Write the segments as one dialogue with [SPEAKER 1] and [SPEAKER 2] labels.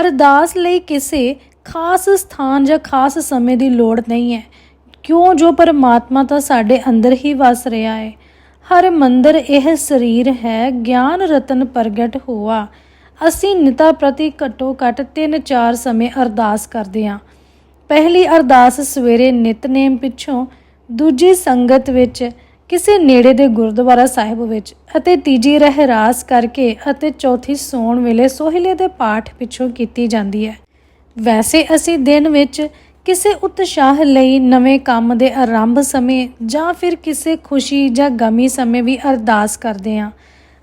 [SPEAKER 1] ਅਰਦਾਸ ਲਈ ਕਿਸੇ ਖਾਸ ਸਥਾਨ ਜਾਂ ਖਾਸ ਸਮੇਂ ਦੀ ਲੋੜ ਨਹੀਂ ਹੈ। ਕਿਉਂ? ਜੋ ਪਰਮਾਤਮਾ ਤਾਂ ਸਾਡੇ ਅੰਦਰ ਹੀ ਵਸ ਰਿਹਾ ਹੈ। ਹਰ ਮੰਦਰ ਇਹ ਸਰੀਰ ਹੈ, ਗਿਆਨ ਰਤਨ ਪ੍ਰਗਟ ਹੋਆ। ਅਸੀਂ ਨਿਤਾ ਪ੍ਰਤੀ ਘੱਟੋ ਘੱਟ 3-4 ਸਮੇਂ ਅਰਦਾਸ ਕਰਦੇ ਹਾਂ। ਪਹਿਲੀ ਅਰਦਾਸ ਸਵੇਰੇ ਨਿਤਨੇਮ ਪਿੱਛੋਂ, ਦੂਜੀ ਸੰਗਤ ਵਿੱਚ ਕਿਸੇ ਨੇੜੇ ਦੇ ਗੁਰਦੁਆਰਾ ਸਾਹਿਬ ਵਿੱਚ ਅਤੇ ਤੀਜੀ ਰਹਿਰਾਸ ਕਰਕੇ ਅਤੇ ਚੌਥੀ ਸੌਣ ਵੇਲੇ ਸੋਹਿਲੇ ਦੇ ਪਾਠ ਪਿੱਛੋਂ ਕੀਤੀ ਜਾਂਦੀ ਹੈ। ਵੈਸੇ ਅਸੀਂ ਦਿਨ ਵਿੱਚ ਕਿਸੇ ਉਤਸ਼ਾਹ ਲਈ ਨਵੇਂ ਕੰਮ ਦੇ ਆਰੰਭ ਸਮੇਂ ਜਾਂ ਫਿਰ ਕਿਸੇ ਖੁਸ਼ੀ ਜਾਂ ਗਮੀ ਸਮੇਂ ਵੀ ਅਰਦਾਸ ਕਰਦੇ ਹਾਂ।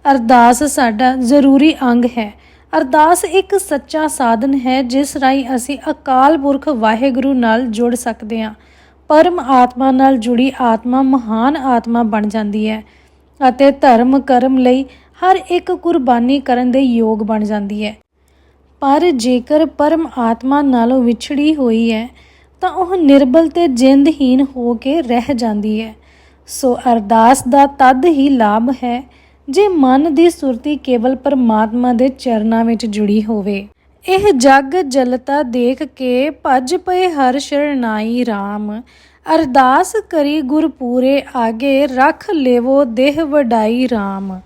[SPEAKER 1] ਅਰਦਾਸ ਸਾਡਾ ਜ਼ਰੂਰੀ ਅੰਗ ਹੈ। ਅਰਦਾਸ ਇੱਕ ਸੱਚਾ ਸਾਧਨ ਹੈ ਜਿਸ ਰਾਹੀਂ ਅਸੀਂ ਅਕਾਲ ਪੁਰਖ ਵਾਹਿਗੁਰੂ ਨਾਲ ਜੁੜ ਸਕਦੇ ਹਾਂ। ਪਰਮ ਆਤਮਾ ਨਾਲ ਜੁੜੀ ਆਤਮਾ ਮਹਾਨ ਆਤਮਾ ਬਣ ਜਾਂਦੀ ਹੈ ਅਤੇ ਧਰਮ ਕਰਮ ਲਈ ਹਰ ਇੱਕ ਕੁਰਬਾਨੀ ਕਰਨ ਦੇ ਯੋਗ ਬਣ ਜਾਂਦੀ ਹੈ। ਪਰ ਜੇਕਰ ਪਰਮ ਆਤਮਾ ਨਾਲੋਂ ਵਿਛੜੀ ਹੋਈ ਹੈ, ਤਾਂ ਉਹ ਨਿਰਬਲ ਤੇ ਜਿੰਦਹੀਨ ਹੋ ਕੇ ਰਹਿ ਜਾਂਦੀ ਹੈ। ਸੋ ਅਰਦਾਸ ਦਾ ਤਦ ਹੀ ਲਾਭ ਹੈ, ਜੇ ਮਨ ਦੀ ਸੁਰਤੀ ਕੇਵਲ ਪਰਮਾਤਮਾ ਦੇ ਚਰਨਾਂ ਵਿੱਚ ਜੁੜੀ ਹੋਵੇ। ਇਹ ਜਗ ਜਲਤਾ ਦੇਖ ਕੇ ਭਜ ਪਏ ਹਰ ਸ਼ਰਨਾਈ RAM ਅਰਦਾਸ ਕਰੀ ਗੁਰ ਪੂਰੇ ਆਗੇ, ਰੱਖ ਲੇਵੋ ਦੇਹ ਵਡਾਈ RAM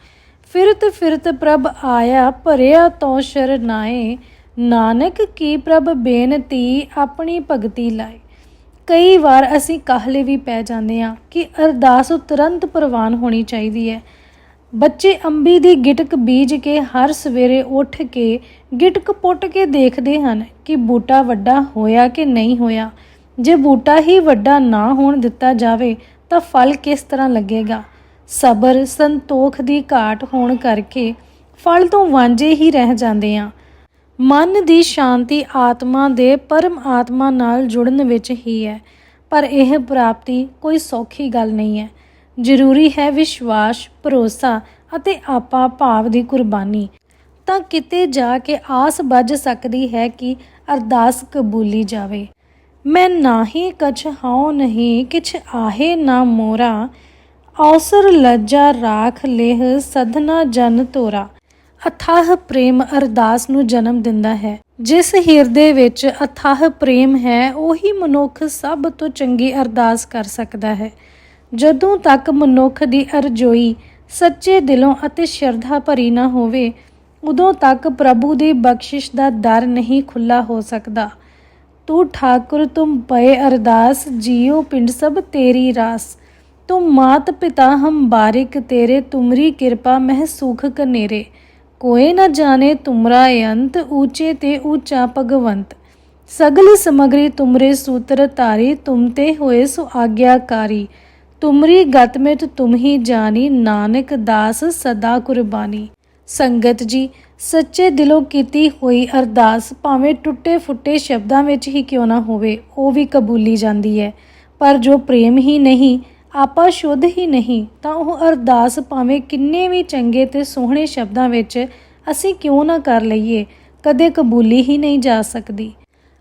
[SPEAKER 1] ਫਿਰਤ ਫਿਰਤ ਪ੍ਰਭ ਆਇਆ, ਭਰਿਆ ਤੋਂ ਸ਼ਰਨਾਏ। ਨਾਨਕ ਕੀ ਪ੍ਰਭ ਬੇਨਤੀ, ਆਪਣੀ ਭਗਤੀ ਲਾਏ। ਕਈ ਵਾਰ ਅਸੀਂ ਕਾਹਲੇ ਵੀ ਪੈ ਜਾਂਦੇ ਹਾਂ ਕਿ ਅਰਦਾਸ ਤੁਰੰਤ ਪ੍ਰਵਾਨ ਹੋਣੀ ਚਾਹੀਦੀ ਹੈ। ਬੱਚੇ ਅੰਬੀ ਦੀ ਗਿਟਕ ਬੀਜ ਕੇ ਹਰ ਸਵੇਰੇ ਉੱਠ ਕੇ ਗਿਟਕ ਪੁੱਟ ਕੇ ਦੇਖਦੇ ਹਨ ਕਿ ਬੂਟਾ ਵੱਡਾ ਹੋਇਆ ਕਿ ਨਹੀਂ ਹੋਇਆ। ਜੇ ਬੂਟਾ ਹੀ ਵੱਡਾ ਨਾ ਹੋਣ ਦਿੱਤਾ ਜਾਵੇ ਤਾਂ ਫਲ ਕਿਸ ਤਰ੍ਹਾਂ ਲੱਗੇਗਾ? ਸਬਰ, ਸੰਤੋਖ ਦੀ ਘਾਟ ਹੋਣ ਕਰਕੇ ਫਲ ਤੋਂ ਵਾਂਝੇ ਹੀ ਰਹਿ ਜਾਂਦੇ ਆ ਮਨ ਦੀ ਸ਼ਾਂਤੀ ਆਤਮਾ ਦੇ ਪਰਮ ਆਤਮਾ ਨਾਲ ਜੁੜਨ ਵਿੱਚ ਹੀ ਹੈ। ਪਰ ਇਹ ਪ੍ਰਾਪਤੀ ਕੋਈ ਸੌਖੀ ਗੱਲ ਨਹੀਂ ਹੈ। ਜ਼ਰੂਰੀ ਹੈ ਵਿਸ਼ਵਾਸ, ਭਰੋਸਾ ਅਤੇ ਆਪਾ ਭਾਵ ਦੀ ਕੁਰਬਾਨੀ। ਤਾਂ ਕਿਤੇ ਜਾ ਕੇ ਆਸ ਬੱਝ ਸਕਦੀ ਹੈ ਕਿ ਅਰਦਾਸ ਕਬੂਲੀ ਜਾਵੇ। ਮੈਂ ਨਾਹੀ ਕਛ ਹਾਉ ਨਹੀਂ, ਕਿਛ ਆਹੇ ਨਾ ਮੋਰਾ। ਔਸਰ ਲੱਜਾ ਰਾਖ ਲੇਹ ਸਧਨਾ ਜਨ ਤੋਰਾ। ਅਥਾਹ ਪ੍ਰੇਮ ਅਰਦਾਸ ਨੂੰ ਜਨਮ ਦਿੰਦਾ ਹੈ। ਜਿਸ ਹਿਰਦੇ ਵਿੱਚ ਅਥਾਹ ਪ੍ਰੇਮ ਹੈ, ਉਹੀ ਮਨੁੱਖ ਸਭ ਤੋਂ ਚੰਗੀ ਅਰਦਾਸ ਕਰ ਸਕਦਾ ਹੈ। ਜਦੋਂ ਤੱਕ ਮਨੁੱਖ ਦੀ ਅਰਜ਼ੋਈ ਸੱਚੇ ਦਿਲੋਂ ਅਤੇ ਸ਼ਰਧਾ ਭਰੀ ਨਾ ਹੋਵੇ, ਉਦੋਂ ਤੱਕ ਪ੍ਰਭੂ ਦੀ ਬਖਸ਼ਿਸ਼ ਦਾ ਦਰ ਨਹੀਂ ਖੁੱਲਾ ਹੋ ਸਕਦਾ। ਤੂੰ ਠਾਕੁਰ ਤੁਮ ਪਏ ਅਰਦਾਸ ਜੀਉ ਪਿੰਡ ਸਭ ਤੇਰੀ ਰਾਸ। ਤੁਮ ਮਾਤ ਪਿਤਾ ਹਮ ਬਾਰਿਕ, ਤੇਰੇ ਤੁਮਰੀ ਕਿਰਪਾ ਮਹਿ ਸੁਖ ਕਨੇਰੇ। ਕੋਏ ਨਾ ਜਾਣੇ ਤੁਮਰਾ ਅੰਤ, ਊਚੇ ਤੇ ਊਚਾ ਭਗਵੰਤ। ਸਗਲ ਸਮਗਰੀ ਤੁਮਰੇ ਸੂਤਰ ਧਾਰੀ, ਤੁਮ ਤੇ ਹੋਏ ਸੋ ਆਗਿਆਕਾਰੀ ਤੁਮਰੀ ਗਤ ਮਿਤ ਤੁਮ ਹੀ ਜਾਣੀ, ਨਾਨਕ ਦਾਸ ਸਦਾ ਕੁਰਬਾਨੀ। ਸੰਗਤ ਜੀ, ਸੱਚੇ ਦਿਲੋਂ ਕੀਤੀ ਹੋਈ ਅਰਦਾਸ ਭਾਵੇਂ ਟੁੱਟੇ ਫੁੱਟੇ ਸ਼ਬਦਾਂ ਵਿੱਚ ਹੀ ਕਿਉਂ ਨਾ ਹੋਵੇ, ਉਹ ਵੀ ਕਬੂਲੀ ਜਾਂਦੀ ਹੈ। ਪਰ ਜੋ ਪ੍ਰੇਮ ਹੀ ਨਹੀਂ, ਆਪਾ ਸ਼ੁੱਧ ਹੀ ਨਹੀਂ, ਤਾਂ ਉਹ ਅਰਦਾਸ ਭਾਵੇਂ ਕਿੰਨੇ ਵੀ ਚੰਗੇ ਤੇ ਸੋਹਣੇ ਸ਼ਬਦਾਂ ਵਿੱਚ ਅਸੀਂ ਕਿਉਂ ਨਾ ਕਰ ਲਈਏ, ਕਦੇ ਕਬੂਲੀ ਹੀ ਨਹੀਂ ਜਾ ਸਕਦੀ।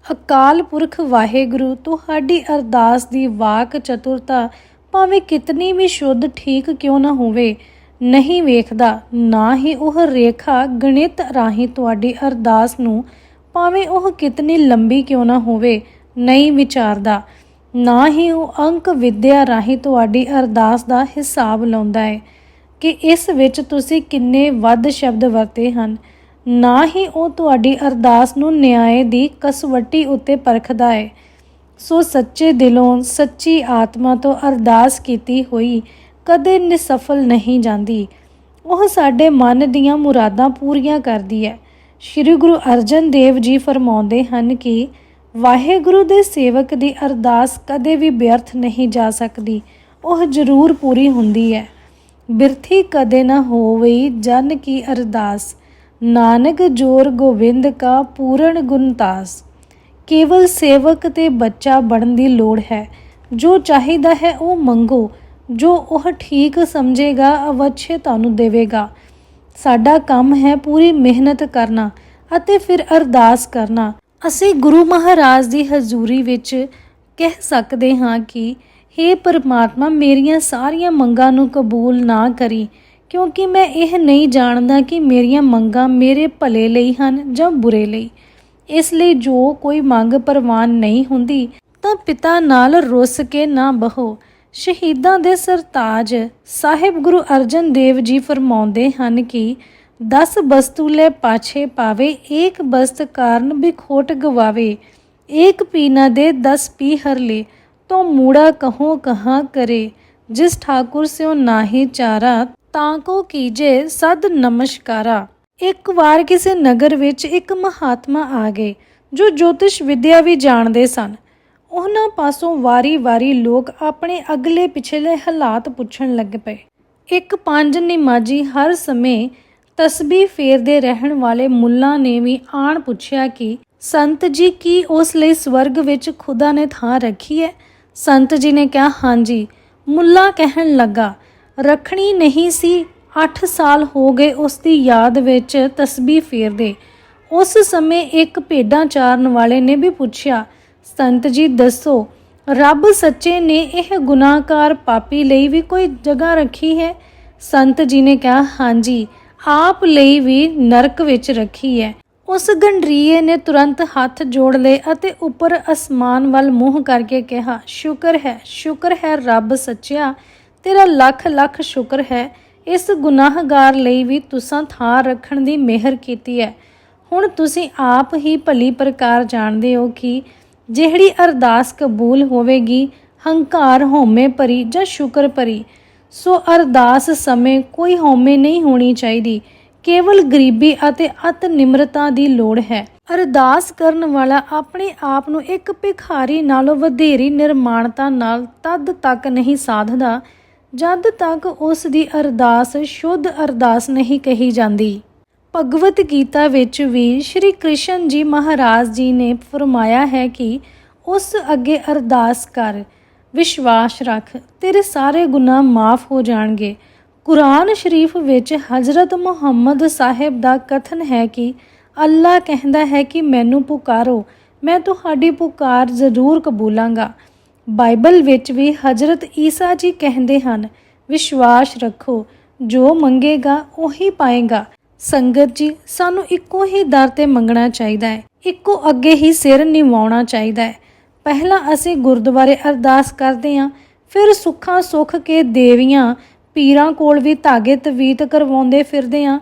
[SPEAKER 1] ਅਕਾਲ ਪੁਰਖ ਵਾਹਿਗੁਰੂ, ਤੁਹਾਡੀ ਅਰਦਾਸ ਦੀ ਵਾਕ ਚਤੁਰਤਾ ਭਾਵੇਂ ਕਿਤਨੀ ਵੀ ਸ਼ੁੱਧ ਠੀਕ ਕਿਉਂ ਨਾ ਹੋਵੇ, ਨਹੀਂ ਵੇਖਦਾ, ਨਾ ਹੀ ਉਹ ਰੇਖਾ ਗਣਿਤ ਰਾਹੀਂ ਤੁਹਾਡੀ ਅਰਦਾਸ ਨੂੰ, ਭਾਵੇਂ ਉਹ ਕਿਤਨੀ ਲੰਬੀ ਕਿਉਂ ਨਾ ਹੋਵੇ, ਨਹੀਂ ਵਿਚਾਰਦਾ। ਨਾ ਹੀ ਉਹ ਅੰਕ ਵਿਦਿਆ ਰਾਹੀਂ ਤੁਹਾਡੀ ਅਰਦਾਸ ਦਾ ਹਿਸਾਬ ਲਾਉਂਦਾ ਹੈ ਕਿ ਇਸ ਵਿੱਚ ਤੁਸੀਂ ਕਿੰਨੇ ਵੱਧ ਸ਼ਬਦ ਵਰਤੇ ਹਨ। ਨਾ ਹੀ ਉਹ ਤੁਹਾਡੀ ਅਰਦਾਸ ਨੂੰ ਨਿਆਂ ਦੀ ਕਸਵੱਟੀ ਉੱਤੇ ਪਰਖਦਾ ਹੈ ਸੋ ਸੱਚੇ ਦਿਲੋਂ ਸੱਚੀ ਆਤਮਾ ਤੋਂ ਅਰਦਾਸ ਕੀਤੀ ਹੋਈ ਕਦੇ ਨਿਸਫਲ ਨਹੀਂ ਜਾਂਦੀ। ਉਹ ਸਾਡੇ ਮਨ ਦੀਆਂ ਮੁਰਾਦਾਂ ਪੂਰੀਆਂ ਕਰਦੀ ਹੈ। ਸ੍ਰੀ ਗੁਰੂ ਅਰਜਨ ਦੇਵ ਜੀ ਫਰਮਾਉਂਦੇ ਹਨ ਕਿ ਵਾਹਿਗੁਰੂ ਦੇ ਸੇਵਕ ਦੀ ਅਰਦਾਸ ਕਦੇ ਵੀ ਬਿਅਰਥ ਨਹੀਂ ਜਾ ਸਕਦੀ। ਉਹ ਜ਼ਰੂਰ ਪੂਰੀ ਹੁੰਦੀ ਹੈ। ਬਿਰਥੀ ਕਦੇ ਨਾ ਹੋਵਈ ਜਨ ਕੀ ਅਰਦਾਸ। ਨਾਨਕ ਜੋਰ ਗੋਬਿੰਦ ਕਾ ਪੂਰਨ ਗੁਣਤਾਸ ਕੇਵਲ ਸੇਵਕ ਤੇ ਬੱਚਾ ਬਣਨ ਦੀ ਲੋੜ ਹੈ। ਜੋ ਚਾਹੀਦਾ ਹੈ ਉਹ ਮੰਗੋ। ਜੋ ਉਹ ਠੀਕ ਸਮਝੇਗਾ, ਅਵਛੇ ਤੁਹਾਨੂੰ ਦੇਵੇਗਾ। ਸਾਡਾ ਕੰਮ ਹੈ ਪੂਰੀ ਮਿਹਨਤ ਕਰਨਾ ਅਤੇ ਫਿਰ ਅਰਦਾਸ ਕਰਨਾ। ਅਸੀਂ ਗੁਰੂ ਮਹਾਰਾਜ ਦੀ ਹਜ਼ੂਰੀ ਵਿੱਚ ਕਹਿ ਸਕਦੇ ਹਾਂ ਕਿ हे ਪਰਮਾਤਮਾ, ਮੇਰੀਆਂ ਸਾਰੀਆਂ ਮੰਗਾਂ ਨੂੰ ਕਬੂਲ ਨਾ ਕਰੀ, ਕਿਉਂਕਿ ਮੈਂ ਇਹ ਨਹੀਂ ਜਾਣਦਾ ਕਿ ਮੇਰੀਆਂ ਮੰਗਾਂ ਮੇਰੇ ਭਲੇ ਲਈ ਹਨ ਜਾਂ ਬੁਰੇ ਲਈ। ਇਸ ਲਈ ਜੋ ਕੋਈ ਮੰਗ ਪ੍ਰਵਾਨ ਨਹੀਂ ਹੁੰਦੀ, ਤਾਂ ਪਿਤਾ ਨਾਲ ਰੁੱਸ ਕੇ ਨਾ ਬਹੋ। ਸ਼ਹੀਦਾਂ ਦੇ ਸਰਤਾਜ ਸਾਹਿਬ ਗੁਰੂ ਅਰਜਨ ਦੇਵ ਜੀ ਫਰਮਾਉਂਦੇ ਹਨ ਕਿ 10 ਬਸਤੂ ਲੈ ਪਾਛੇ ਪਾਵੇ, ਏਕ ਬਸਤ ਕਾਰਨ ਬਿਖੋਟ ਗਵਾਵੇ, ਏਕ ਪੀਨਾ ਦੇ 10 ਪੀ ਹਰ ਲੇ ਤੋ ਮੂੜਾ ਕਹੋ ਕਹਾਂ ਕਰੇ, ਜਿਸ ਠਾਕੁਰ ਸਿਓ ਨਾਹੀ ਚਾਰਾ, ਤਾਂ ਕੋ ਕੀਜੇ ਸਦ ਨਮਸਕਾਰਾ। ਇੱਕ ਵਾਰ ਕਿਸੇ ਨਗਰ ਵਿੱਚ ਇੱਕ ਮਹਾਤਮਾ ਆ ਗਏ, ਜੋ ਜੋਤਿਸ਼ ਵਿੱਦਿਆ ਵੀ ਜਾਣਦੇ ਸਨ। ਉਹਨਾਂ ਪਾਸੋਂ ਵਾਰੀ-ਵਾਰੀ ਲੋਕ ਆਪਣੇ ਅਗਲੇ ਪਿਛਲੇ ਹਾਲਾਤ ਪੁੱਛਣ ਲੱਗ ਪਏ। ਇੱਕ ਪੰਜ ਨਿਮਾਜੀ ਹਰ ਸਮੇਂ ਤਸਬੀਹ ਫੇਰਦੇ ਰਹਿਣ ਵਾਲੇ ਮੁੱਲਾ ਨੇ ਵੀ ਆਣ ਪੁੱਛਿਆ ਕਿ, ਸੰਤ ਜੀ, ਕੀ ਉਸ ਲਈ ਸਵਰਗ ਵਿੱਚ ਖੁਦਾ ਨੇ ਥਾਂ ਰੱਖੀ ਹੈ? ਸੰਤ ਜੀ ਨੇ ਕਿਹਾ ਹਾਂਜੀ ਮੁੱਲਾ ਕਹਿਣ ਲੱਗਾ, ਰੱਖਣੀ ਨਹੀਂ ਸੀ 8 ਸਾਲ ਹੋ ਗਏ ਉਸ ਦੀ ਯਾਦ ਵਿੱਚ ਤਸਬੀਹ ਫੇਰਦੇ। ਉਸ ਸਮੇਂ ਇੱਕ ਭੇਡਾਂ ਚਾਰਨ ਵਾਲੇ ਨੇ ਵੀ ਪੁੱਛਿਆ, ਸੰਤ ਜੀ, ਦੱਸੋ, ਰੱਬ ਸੱਚੇ ਨੇ ਇਹ ਗੁਨਾਹਕਾਰ ਪਾਪੀ ਲਈ ਵੀ ਕੋਈ ਜਗ੍ਹਾ ਰੱਖੀ ਹੈ? ਸੰਤ ਜੀ ਨੇ ਕਿਹਾ, ਹਾਂਜੀ, ਆਪ ਲਈ ਵੀ ਨਰਕ ਵਿੱਚ ਰੱਖੀ ਹੈ। ਉਸ ਗੰਡਰੀਏ ਨੇ ਤੁਰੰਤ ਹੱਥ ਜੋੜ ਲਏ ਅਤੇ ਉੱਪਰ ਅਸਮਾਨ ਵੱਲ ਮੂੰਹ ਕਰਕੇ ਕਿਹਾ, ਸ਼ੁਕਰ ਹੈ ਸ਼ੁਕਰ ਹੈ, ਰੱਬ ਸੱਚਿਆ, ਤੇਰਾ ਲੱਖ ਲੱਖ ਸ਼ੁਕਰ ਹੈ ਇਸ ਗੁਨਾਹਗਾਰ ਲਈ ਵੀ ਤੁਸਾਂ ਥਾਂ ਰੱਖਣ ਦੀ ਮਿਹਰ ਕੀਤੀ ਹੈ। ਹੁਣ ਤੁਸੀਂ ਆਪ ਹੀ ਭਲੀ ਪ੍ਰਕਾਰ ਜਾਣਦੇ ਹੋ ਕਿ ਜਿਹੜੀ ਅਰਦਾਸ ਕਬੂਲ ਹੋਵੇਗੀ, ਹੰਕਾਰ ਹਉਮੈ ਭਰੀ ਜਾਂ ਸ਼ੁਕਰ ਭਰੀ, ਸੋ ਅਰਦਾਸ ਸਮੇਂ ਕੋਈ ਹਉਮੈ ਨਹੀਂ ਹੋਣੀ ਚਾਹੀਦੀ। ਕੇਵਲ ਗਰੀਬੀ ਅਤੇ ਅਤ ਨਿਮਰਤਾ ਦੀ ਲੋੜ ਹੈ। ਅਰਦਾਸ ਕਰਨ ਵਾਲਾ ਆਪਣੇ ਆਪ ਨੂੰ ਇੱਕ ਭਿਖਾਰੀ ਨਾਲੋਂ ਵਧੇਰੀ ਨਿਰਮਾਣਤਾ ਨਾਲ ਤਦ ਤੱਕ ਨਹੀਂ ਸਾਧਦਾ ਜਦ ਤੱਕ ਉਸ ਦੀ ਅਰਦਾਸ ਸ਼ੁੱਧ ਅਰਦਾਸ ਨਹੀਂ ਕਹੀ ਜਾਂਦੀ। ਭਗਵਤ ਗੀਤਾ ਵਿੱਚ ਵੀ ਸ਼੍ਰੀ ਕ੍ਰਿਸ਼ਨ ਜੀ ਮਹਾਰਾਜ ਜੀ ਨੇ ਫਰਮਾਇਆ ਹੈ ਕਿ ਉਸ ਅੱਗੇ ਅਰਦਾਸ ਕਰ, ਵਿਸ਼ਵਾਸ ਰੱਖ, ਤੇਰੇ ਸਾਰੇ ਗੁਨਾਹ ਮਾਫ ਹੋ ਜਾਣਗੇ। ਕੁਰਾਨ ਸ਼ਰੀਫ ਵਿੱਚ ਹਜ਼ਰਤ ਮੁਹੰਮਦ ਸਾਹਿਬ ਦਾ ਕਥਨ ਹੈ ਕਿ ਅੱਲਾ ਕਹਿੰਦਾ ਹੈ ਕਿ ਮੈਨੂੰ ਪੁਕਾਰੋ, ਮੈਂ ਤੁਹਾਡੀ ਪੁਕਾਰ ਜ਼ਰੂਰ ਕਬੂਲਾਂਗਾ। ਬਾਈਬਲ ਵਿੱਚ ਵੀ ਹਜ਼ਰਤ ਈਸਾ ਜੀ ਕਹਿੰਦੇ ਹਨ, ਵਿਸ਼ਵਾਸ ਰੱਖੋ, ਜੋ ਮੰਗੇਗਾ ਉਹੀ ਪਾਏਗਾ। ਸੰਗਤ ਜੀ, ਸਾਨੂੰ ਇੱਕੋ ਹੀ ਦਰ ਤੇ ਮੰਗਣਾ ਚਾਹੀਦਾ ਹੈ, ਇੱਕੋ ਅੱਗੇ ਹੀ ਸਿਰ ਨਿਵਾਉਣਾ ਚਾਹੀਦਾ ਹੈ। ਪਹਿਲਾਂ ਅਸੀਂ ਗੁਰਦੁਆਰੇ ਅਰਦਾਸ ਕਰਦੇ ਹਾਂ, ਫਿਰ ਸੁੱਖਾਂ ਸੁੱਖ ਕੇ ਦੇਵੀਆਂ, ਪੀਰਾਂ ਕੋਲ ਵੀ ਧਾਗੇ ਤਵੀਤ ਕਰਵਾਉਂਦੇ ਫਿਰਦੇ ਹਾਂ।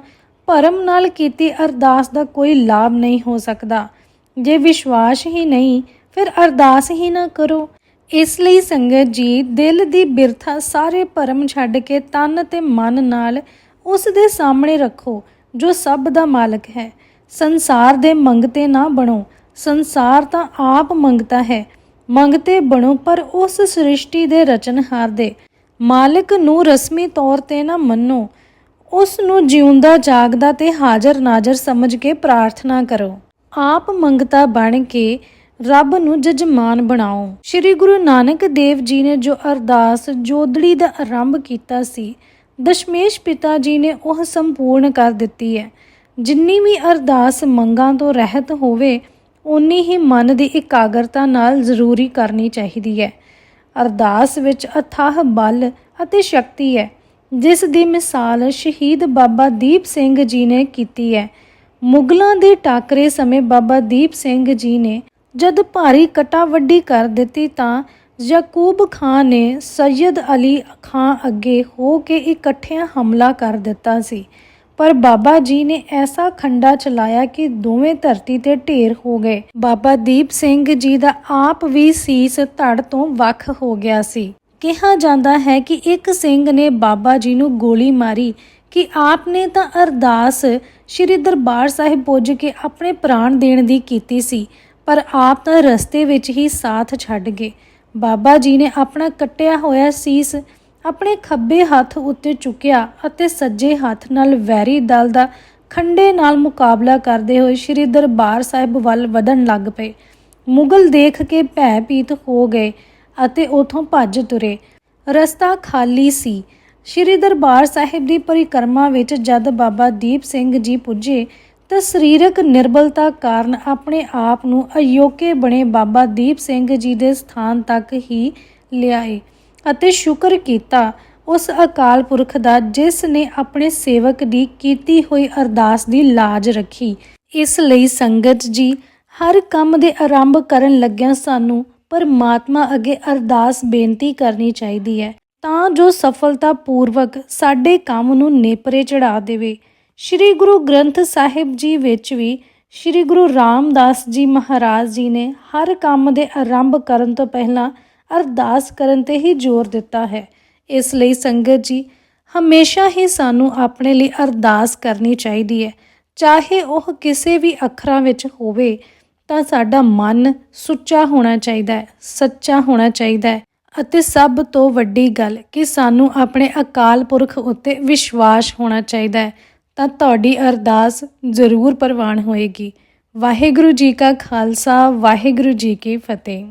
[SPEAKER 1] ਭਰਮ ਨਾਲ ਕੀਤੀ ਅਰਦਾਸ ਦਾ ਕੋਈ ਲਾਭ ਨਹੀਂ ਹੋ ਸਕਦਾ। ਜੇ ਵਿਸ਼ਵਾਸ ਹੀ ਨਹੀਂ, ਫਿਰ ਅਰਦਾਸ ਹੀ ਨਾ ਕਰੋ। ਇਸ ਲਈ ਸੰਗਤ ਜੀ ਦਿਲ ਦੀ ਬਿਰਥਾ ਸਾਰੇ ਭਰਮ ਛੱਡ ਕੇ ਤਨ ਤੇ ਮਨ ਨਾਲ ਉਸ ਦੇ ਸਾਹਮਣੇ ਰੱਖੋ, ਜੋ ਸਭ ਦਾ ਮਾਲਕ ਹੈ। ਸੰਸਾਰ ਦੇ ਮੰਗਤੇ ਨਾ ਬਣੋ। ਸੰਸਾਰ ਤਾਂ ਆਪ ਮੰਗਤਾ ਹੈ। ਮੰਗਤੇ ਬਣੋ, ਪਰ ਉਸ ਸ੍ਰਿਸ਼ਟੀ ਦੇ ਰਚਨਹਾਰ ਦੇ ਮਾਲਕ ਨੂੰ ਰਸਮੀ ਤੌਰ ਤੇ ਨਾ ਮੰਨੋ। ਉਸ ਨੂੰ ਜਿਉਂਦਾ ਜਾਗਦਾ ਤੇ ਹਾਜ਼ਰ ਨਾਜ਼ਰ ਸਮਝ ਕੇ ਪ੍ਰਾਰਥਨਾ ਕਰੋ। ਆਪ ਮੰਗਤਾ ਬਣ ਕੇ ਰੱਬ ਨੂੰ ਜਜਮਾਨ ਬਣਾਓ। ਸ੍ਰੀ ਗੁਰੂ ਨਾਨਕ ਦੇਵ ਜੀ ਨੇ ਜੋ ਅਰਦਾਸ ਜੋਦੜੀ ਦਾ ਆਰੰਭ ਕੀਤਾ ਸੀ, ਦਸ਼ਮੇਸ਼ ਪਿਤਾ ਜੀ ਨੇ ਉਹ ਸੰਪੂਰਨ ਕਰ ਦਿੱਤੀ ਹੈ। ਜਿੰਨੀ ਵੀ ਅਰਦਾਸ ਮੰਗਾਂ ਤੋਂ ਰਹਿਤ ਹੋਵੇ ਉਨੀ ਹੀ ਮਨ ਦੀ ਇਕਾਗਰਤਾ ਨਾਲ ਜ਼ਰੂਰੀ ਕਰਨੀ ਚਾਹੀਦੀ ਹੈ। ਅਰਦਾਸ ਵਿੱਚ ਅਥਾਹ ਬਲ ਅਤੇ ਸ਼ਕਤੀ ਹੈ, ਜਿਸ ਦੀ ਮਿਸਾਲ ਸ਼ਹੀਦ ਬਾਬਾ ਦੀਪ ਸਿੰਘ ਜੀ ਨੇ ਕੀਤੀ ਹੈ। ਮੁਗਲਾਂ ਦੇ ਟਾਕਰੇ ਸਮੇਂ ਬਾਬਾ ਦੀਪ ਸਿੰਘ ਜੀ ਨੇ ਜਦ ਭਾਰੀ ਕਟਾ ਵੱਡੀ ਕਰ ਦਿੱਤੀ ਤਾਂ ਯਾਕੂਬ ਖਾਨ ਨੇ ਸੈਦ ਅਲੀ ਖਾਨ ਅੱਗੇ ਹੋ ਕੇ ਇਕੱਠਿਆਂ ਹਮਲਾ ਕਰ ਦਿੱਤਾ ਸੀ। ਪਰ ਬਾਬਾ ਜੀ ਨੇ ਐਸਾ ਖੰਡਾ ਚਲਾਇਆ ਕਿ ਦੋਵੇਂ ਧਰਤੀ ਤੇ ਢੇਰ ਹੋ ਗਏ। ਬਾਬਾ ਦੀਪ ਸਿੰਘ ਜੀ ਦਾ ਆਪ ਵੀ ਸੀਸ ਧੜ ਤੋਂ ਵੱਖ ਹੋ ਗਿਆ ਸੀ। ਕਿਹਾ ਜਾਂਦਾ ਹੈ ਕਿ ਇੱਕ ਸਿੰਘ ਨੇ ਬਾਬਾ ਜੀ ਨੂੰ ਗੋਲੀ ਮਾਰੀ ਕਿ ਆਪ ਨੇ ਤਾਂ ਅਰਦਾਸ ਸ੍ਰੀ ਦਰਬਾਰ ਸਾਹਿਬ ਪੁੱਜ ਕੇ ਆਪਣੇ ਪ੍ਰਾਣ ਦੇਣ ਦੀ ਕੀਤੀ ਸੀ। ਪਰ ਆਪ ਤਾਂ ਰਸਤੇ ਵਿੱਚ ਹੀ ਸਾਥ ਛੱਡ ਗਏ। ਬਾਬਾ ਜੀ ਨੇ ਆਪਣਾ ਕੱਟਿਆ ਹੋਇਆ ਸੀਸ ਆਪਣੇ ਖੱਬੇ ਹੱਥ ਉੱਤੇ ਚੁੱਕਿਆ ਅਤੇ ਸੱਜੇ ਹੱਥ ਨਾਲ ਵੈਰੀ ਦਲ ਦਾ ਖੰਡੇ ਨਾਲ ਮੁਕਾਬਲਾ ਕਰਦੇ ਹੋਏ ਸ੍ਰੀ ਦਰਬਾਰ ਸਾਹਿਬ ਵੱਲ ਵਧਣ ਲੱਗ ਪਏ। ਮੁਗਲ ਦੇਖ ਕੇ ਭੈਭੀਤ ਹੋ ਗਏ ਅਤੇ ਉਥੋਂ ਭੱਜ ਤੁਰੇ। ਰਸਤਾ ਖਾਲੀ ਸੀ। ਸ੍ਰੀ ਦਰਬਾਰ ਸਾਹਿਬ ਦੀ ਪਰਿਕਰਮਾ ਵਿੱਚ ਜਦ ਬਾਬਾ ਦੀਪ ਸਿੰਘ ਜੀ ਪੁੱਜੇ ਤਾਂ ਸਰੀਰਕ ਨਿਰਬਲਤਾ ਕਾਰਨ ਆਪਣੇ ਆਪ ਨੂੰ ਅਯੋਕੇ ਬਣੇ ਬਾਬਾ ਦੀਪ ਸਿੰਘ ਜੀ ਦੇ ਸਥਾਨ ਤੱਕ ਹੀ ਲਿਆਏ ਅਤੇ ਸ਼ੁਕਰ ਕੀਤਾ ਉਸ ਅਕਾਲ ਪੁਰਖ ਦਾ ਜਿਸ ਨੇ ਆਪਣੇ ਸੇਵਕ ਦੀ ਕੀਤੀ ਹੋਈ ਅਰਦਾਸ ਦੀ ਲਾਜ ਰੱਖੀ। ਇਸ ਲਈ ਸੰਗਤ ਜੀ, ਹਰ ਕੰਮ ਦੇ ਆਰੰਭ ਕਰਨ ਲੱਗਿਆਂ ਸਾਨੂੰ ਪਰਮਾਤਮਾ ਅੱਗੇ ਅਰਦਾਸ ਬੇਨਤੀ ਕਰਨੀ ਚਾਹੀਦੀ ਹੈ ਤਾਂ ਜੋ ਸਫਲਤਾ ਪੂਰਵਕ ਸਾਡੇ ਕੰਮ ਨੂੰ ਨੇਪਰੇ ਚੜਾ ਦੇਵੇ। ਸ੍ਰੀ ਗੁਰੂ ਗ੍ਰੰਥ ਸਾਹਿਬ ਜੀ ਵਿੱਚ ਵੀ ਸ੍ਰੀ ਗੁਰੂ ਰਾਮਦਾਸ ਜੀ ਮਹਾਰਾਜ ਜੀ ਨੇ ਹਰ ਕੰਮ ਦੇ ਆਰੰਭ ਕਰਨ ਤੋਂ ਪਹਿਲਾਂ ਅਰਦਾਸ ਕਰਨ ਤੇ ਹੀ ਜ਼ੋਰ ਦਿੱਤਾ ਹੈ। ਇਸ ਲਈ ਸੰਗਤ ਜੀ, ਹਮੇਸ਼ਾ ਹੀ ਸਾਨੂੰ ਆਪਣੇ ਲਈ ਅਰਦਾਸ ਕਰਨੀ ਚਾਹੀਦੀ ਹੈ। ਚਾਹੇ ਉਹ ਕਿਸੇ ਵੀ ਅੱਖਰਾਂ ਵਿੱਚ ਹੋਵੇ, ਤਾਂ ਸਾਡਾ ਮਨ ਸੁੱਚਾ ਹੋਣਾ ਚਾਹੀਦਾ ਹੈ, ਸੱਚਾ ਹੋਣਾ ਚਾਹੀਦਾ ਹੈ ਅਤੇ ਸਭ ਤੋਂ ਵੱਡੀ ਗੱਲ ਕਿ ਸਾਨੂੰ ਆਪਣੇ ਅਕਾਲ ਪੁਰਖ ਉੱਤੇ ਵਿਸ਼ਵਾਸ ਹੋਣਾ ਚਾਹੀਦਾ ਹੈ। ਤਾਂ ਤੁਹਾਡੀ ਅਰਦਾਸ ਜ਼ਰੂਰ ਪ੍ਰਵਾਨ ਹੋਏਗੀ। ਵਾਹਿਗੁਰੂ ਜੀ ਕਾ ਖਾਲਸਾ ਵਾਹਿਗੁਰੂ ਜੀ ਕੀ ਫਤਿਹ।